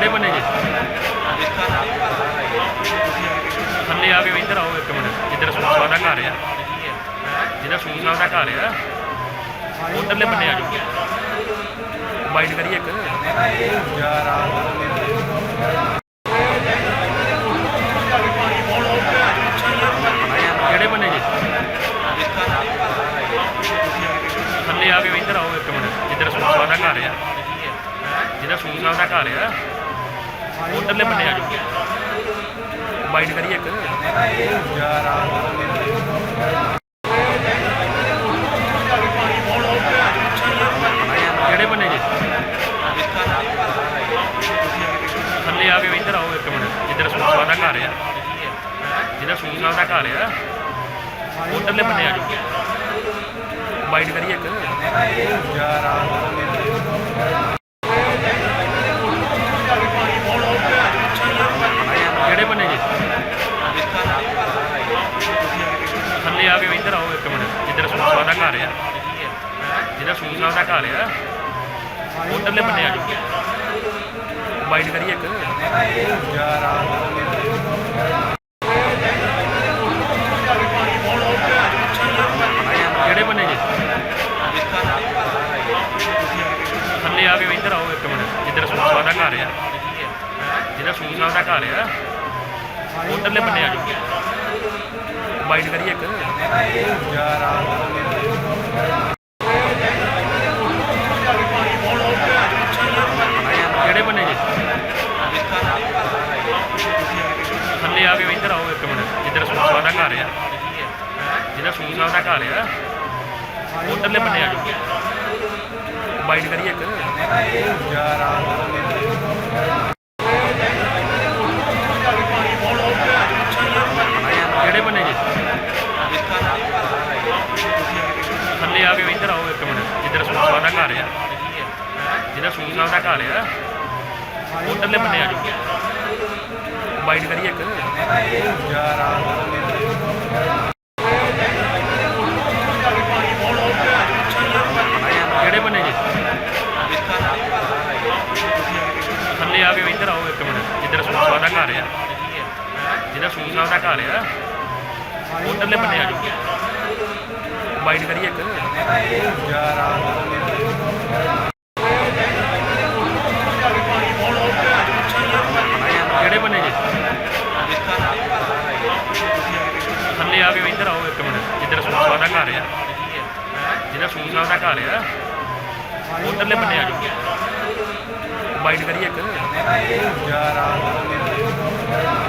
ਕਿਹੜੇ ਬੰਨੇ ਜੀ। ਥੱਲੇ ਆ ਕੇ ਇੱਧਰ ਆਓ ਇੱਕ ਮਿੰਟ। ਜਿੱਧਰ ਸੂਸਾ ਦਾ ਘਰ ਆ। ਜਿਹੜਾ ਸੂਸਾ ਦਾ ਘਰ ਆ, ਉਧਰਲੇ ਬੰਨੇ ਆ ਜਾਓ। ਵਾਈਟ ਕਰੀਏ ਇੱਕ। ਕਿਹੜੇ ਬੰਨੇ ਜੀ? ਥੱਲੇ ਆ ਕੇ ਇੱਧਰ ਆਓ ਇੱਕ ਮਿੰਟ। ਜਿੱਧਰ ਸੂਸਾ ਦਾ ਘਰ ਆ। ਜਿਹੜਾ ਸੂਸਾ ਦਾ ਘਰ ਆ। ਉਧਰਲੇ ਬੰਨੇ ਆ ਜਾਓ। ਵਾਈਟ ਕਰੀਏ ਇੱਕ। ਕਿਹੜੇ ਬੰਨੇ ਜੀ? ਥੱਲੇ ਆ ਕੇ ਇੱਧਰ ਆਓ ਇੱਕ ਮਿੰਟ। ਜਿੱਧਰ ਸੂਸਾ ਦਾ ਘਰ ਆ। ਜਿਹੜਾ ਸੂਸਾ ਦਾ ਘਰ ਆ, ਉਧਰਲੇ ਬੰਨੇ ਆ ਜਾਓ। ਵਾਈਟ ਕਰੀਏ ਇੱਕ। ਕਿਹੜੇ ਬੰਨੇ ਜੀ ਥੱਲੇ ਆ ਕੇ ਇੱਧਰ ਆਓ ਇੱਕ ਮਿੰਟ, ਜਿੱਧਰ ਸੂਸਾ ਦਾ ਘਰ ਆ। ਜਿਹੜਾ ਸੂਸਾ ਦਾ ਘਰ ਆ, ਉਧਰਲੇ ਬੰਨੇ ਆ ਜਾਓ। ਵਾਈਟ ਕਰੀਏ ਇੱਕ। ਕਿਹੜੇ ਬੰਨੇ ਜੀ? ਥੱਲੇ ਆ ਕੇ ਇੱਧਰ ਆਓ ਇੱਕ ਮਿੰਟ, ਜਿੱਧਰ ਸੂਸਾ ਦਾ ਘਰ ਆ। ਜਿਹੜਾ ਸੂਸਾ ਦਾ ਘਰ ਆ, ਉਧਰਲੇ ਬੰਨੇ ਆ ਜਾਓ। ਵਾਈਟ ਕਰੀਏ ਇੱਕ। ਕਿਹੜੇ ਬੰਨੇ ਜੀ? ਥੱਲੇ ਆ ਕੇ ਇੱਧਰ ਆਓ ਇੱਕ ਮਿੰਟ। ਜਿੱਧਰ ਸੂਸਾ ਦਾ ਘਰ ਆ। ਜਿਹੜਾ ਸੂਸਾ ਦਾ ਘਰ ਆ, ਉਧਰਲੇ ਬੰਨੇ ਆ ਜਾਓ। ਵਾਈਟ ਕਰੀਏ ਇੱਕ ਕਿਹੜੇ ਬੰਨੇ ਜੀ ਥੱਲੇ ਆ ਕੇ ਇੱਧਰ ਆਓ ਇੱਕ ਮਿੰਟ ਜਿੱਧਰ ਸੂਸਾ ਦਾ ਘਰ ਆ। ਜਿਹੜਾ ਸੂਸਾ ਦਾ ਘਰ ਆ। ਉਧਰਲੇ ਬੰਨੇ ਆ ਜਾਓ ਵਾਈਟ ਕਰੀਏ ਇੱਕ। ਕਿਹੜੇ ਬੰਨੇ ਜੀ? ਥੱਲੇ ਆ ਕੇ ਇੱਧਰ ਆਓ ਇੱਕ ਮਿੰਟ। ਜਿੱਧਰ ਸੂਸਾ ਦਾ ਘਰ ਆ। ਜਿਹੜਾ ਸੂਸਾ ਦਾ ਘਰ ਆ। ਉਧਰਲੇ ਬੰਨੇ ਆ ਜਾਓ ਵਾਈਟ ਕਰੀਏ ਇੱਕ। ਕਿਹੜੇ ਬੰਨੇ ਜੀ? ਥੱਲੇ ਆ ਕੇ ਇੱਧਰ ਆਓ ਇੱਕ ਮਿੰਟ। ਜਿੱਧਰ ਸੂਸਾ ਦਾ ਘਰ ਆ। ਜਿਹੜਾ ਸੂਸਾ ਦਾ ਘਰ ਆ, ਉਧਰਲੇ ਬੰਨੇ ਆ ਜਾਓ। ਵਾਈਟ ਕਰੀਏ ਇੱਕ।